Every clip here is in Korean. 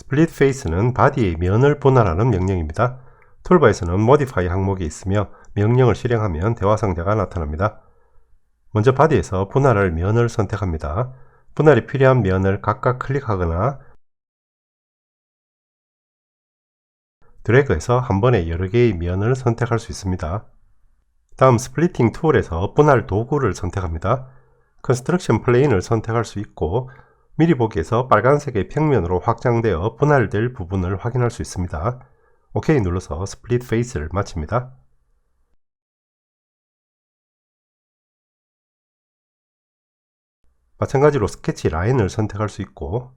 split face는 바디의 면을 분할하는 명령입니다. 툴바에서는 modify 항목이 있으며 명령을 실행하면 대화 상자가 나타납니다. 먼저 바디에서 분할할 면을 선택합니다. 분할이 필요한 면을 각각 클릭하거나 드래그해서 한 번에 여러 개의 면을 선택할 수 있습니다. 다음 스플리팅 툴에서 분할 도구를 선택합니다. 컨스트럭션 플레인을 선택할 수 있고 미리 보기에서 빨간색의 평면으로 확장되어 분할될 부분을 확인할 수 있습니다. OK 눌러서 스플릿 페이스를 마칩니다. 마찬가지로 스케치 라인을 선택할 수 있고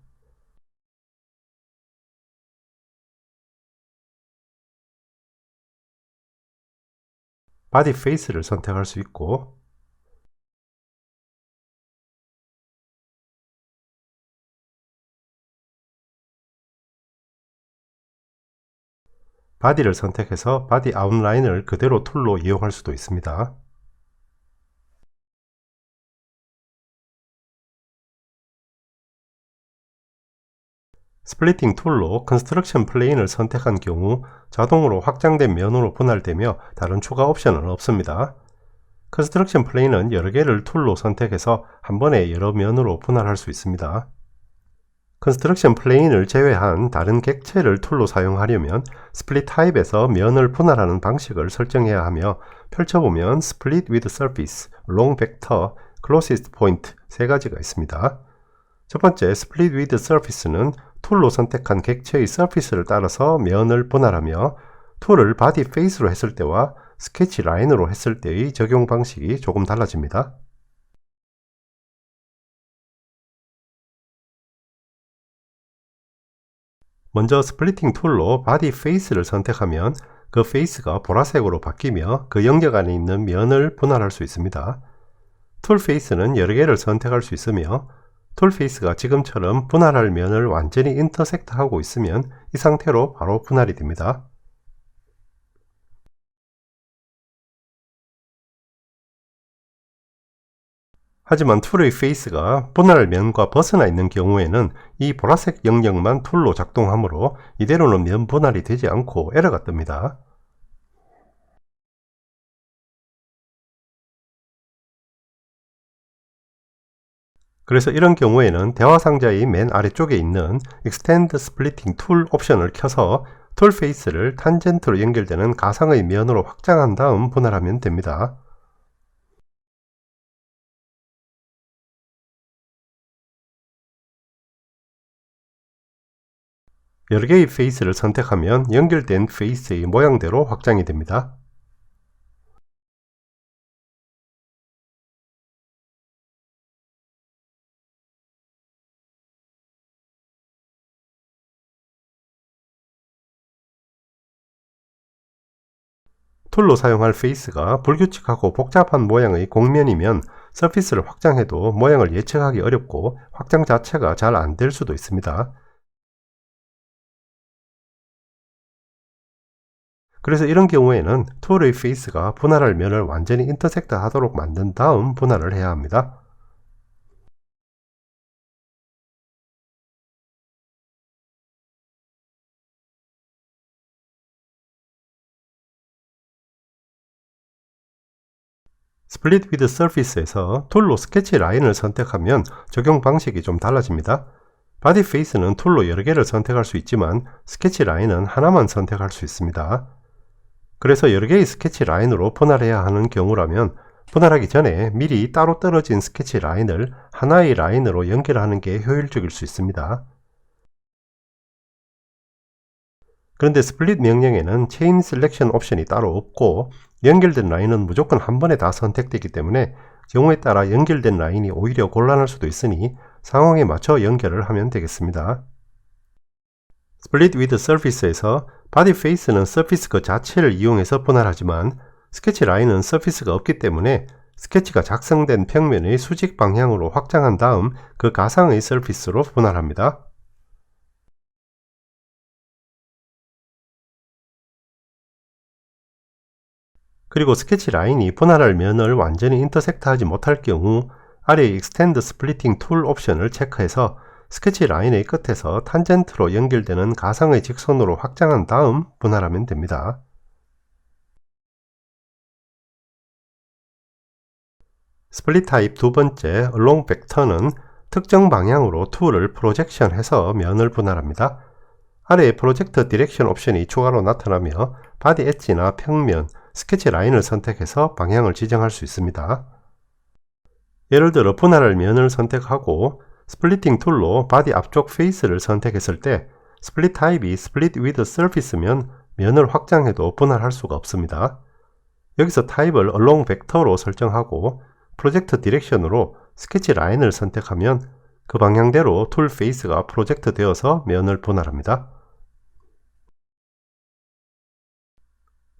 바디 페이스를 선택할 수 있고 바디를 선택해서 바디 아웃라인을 그대로 툴로 이용할 수도 있습니다. 스플리팅 툴로 컨스트럭션 플레인을 선택한 경우 자동으로 확장된 면으로 분할되며 다른 추가 옵션은 없습니다. 컨스트럭션 플레인은 여러 개를 툴로 선택해서 한 번에 여러 면으로 분할할 수 있습니다. 컨스트럭션 플레인을 제외한 다른 객체를 툴로 사용하려면 스플릿 타입에서 면을 분할하는 방식을 설정해야 하며 펼쳐보면 스플릿 with surface, long vector, closest point 세 가지가 있습니다. 첫 번째 split with surface는 툴로 선택한 객체의 surface를 따라서 면을 분할하며 툴을 body face로 했을 때와 스케치 라인으로 했을 때의 적용 방식이 조금 달라집니다. 먼저 스플리팅 툴로 바디 페이스를 선택하면 그 페이스가 보라색으로 바뀌며 그 영역 안에 있는 면을 분할할 수 있습니다. 툴 페이스는 여러 개를 선택할 수 있으며 툴 페이스가 지금처럼 분할할 면을 완전히 인터섹트 하고 있으면 이 상태로 바로 분할이 됩니다. 하지만 툴의 페이스가 분할 면과 벗어나 있는 경우에는 이 보라색 영역만 툴로 작동하므로 이대로는 면 분할이 되지 않고 에러가 뜹니다. 그래서 이런 경우에는 대화 상자의 맨 아래쪽에 있는 Extend Splitting Tool 옵션을 켜서 툴 페이스를 탄젠트로 연결되는 가상의 면으로 확장한 다음 분할하면 됩니다. 여러 개의 페이스를 선택하면 연결된 페이스의 모양대로 확장이 됩니다. 툴로 사용할 페이스가 불규칙하고 복잡한 모양의 곡면이면 서피스를 확장해도 모양을 예측하기 어렵고 확장 자체가 잘 안 될 수도 있습니다. 그래서 이런 경우에는 툴의 페이스가 분할할 면을 완전히 인터섹트 하도록 만든 다음 분할을 해야 합니다. 스플릿 위드 서피스에서 툴로 스케치 라인을 선택하면 적용 방식이 좀 달라집니다. 바디 페이스는 툴로 여러 개를 선택할 수 있지만 스케치 라인은 하나만 선택할 수 있습니다. 그래서 여러 개의 스케치 라인으로 분할해야 하는 경우라면 분할하기 전에 미리 따로 떨어진 스케치 라인을 하나의 라인으로 연결하는 게 효율적일 수 있습니다. 그런데 스플릿 명령에는 체인 셀렉션 옵션이 따로 없고 연결된 라인은 무조건 한 번에 다 선택되기 때문에 경우에 따라 연결된 라인이 오히려 곤란할 수도 있으니 상황에 맞춰 연결을 하면 되겠습니다. 스플릿 위드 서피스에서 바디 페이스는 서피스 그 자체를 이용해서 분할하지만 스케치 라인은 서피스가 없기 때문에 스케치가 작성된 평면의 수직 방향으로 확장한 다음 그 가상의 서피스로 분할합니다. 그리고 스케치 라인이 분할할 면을 완전히 인터섹트하지 못할 경우 아래 Extend Splitting Tool 옵션을 체크해서 스케치 라인의 끝에서 탄젠트로 연결되는 가상의 직선으로 확장한 다음 분할하면 됩니다. 스플릿 타입 두 번째 along 벡터는 특정 방향으로 툴을 프로젝션해서 면을 분할합니다. 아래에 프로젝트 디렉션 옵션이 추가로 나타나며 바디 엣지나 평면, 스케치 라인을 선택해서 방향을 지정할 수 있습니다. 예를 들어 분할할 면을 선택하고 스플리팅 툴로 바디 앞쪽 페이스를 선택했을 때 스플릿 타입이 스플릿 위드 서피스면 면을 확장해도 분할할 수가 없습니다. 여기서 타입을 along 벡터로 설정하고 프로젝트 디렉션으로 스케치 라인을 선택하면 그 방향대로 툴 페이스가 프로젝트 되어서 면을 분할합니다.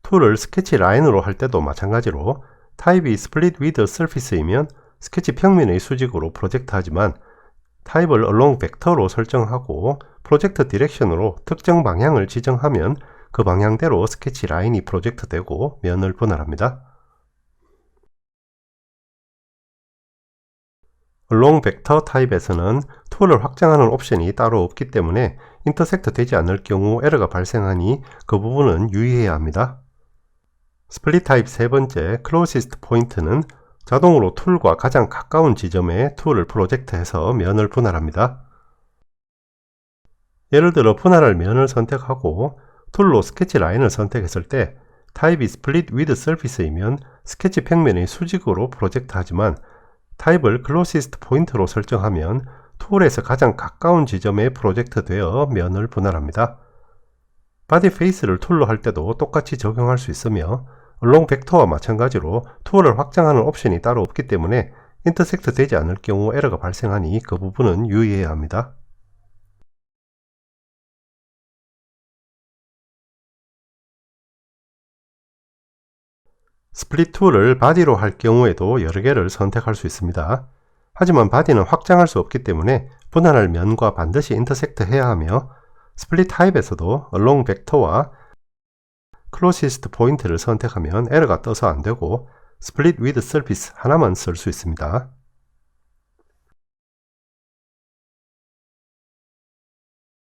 툴을 스케치 라인으로 할 때도 마찬가지로 타입이 스플릿 위드 서피스이면 스케치 평면의 수직으로 프로젝트 하지만 타입을 along 벡터로 설정하고 프로젝트 디렉션으로 특정 방향을 지정하면 그 방향대로 스케치 라인이 프로젝트 되고 면을 분할합니다. along 벡터 타입에서는 툴을 확장하는 옵션이 따로 없기 때문에 인터섹트 되지 않을 경우 에러가 발생하니 그 부분은 유의해야 합니다. 스플릿 타입 세 번째 closest point는 자동으로 툴과 가장 가까운 지점에 툴을 프로젝트해서 면을 분할합니다. 예를 들어 분할할 면을 선택하고 툴로 스케치 라인을 선택했을 때 타입이 스플릿 위드 서피스이면 스케치 평면의 수직으로 프로젝트 하지만 타입을 closest point로 설정하면 툴에서 가장 가까운 지점에 프로젝트 되어 면을 분할합니다. 바디 페이스를 툴로 할 때도 똑같이 적용할 수 있으며 along 벡터와 마찬가지로 툴을 확장하는 옵션이 따로 없기 때문에 인터섹트 되지 않을 경우 에러가 발생하니 그 부분은 유의해야 합니다. 스플릿 툴을 바디로 할 경우에도 여러 개를 선택할 수 있습니다. 하지만 바디는 확장할 수 없기 때문에 분할할 면과 반드시 인터섹트 해야 하며 스플릿 타입에서도 along 벡터와 closest point를 선택하면 에러가 떠서 안되고 split with surface 하나만 쓸 수 있습니다.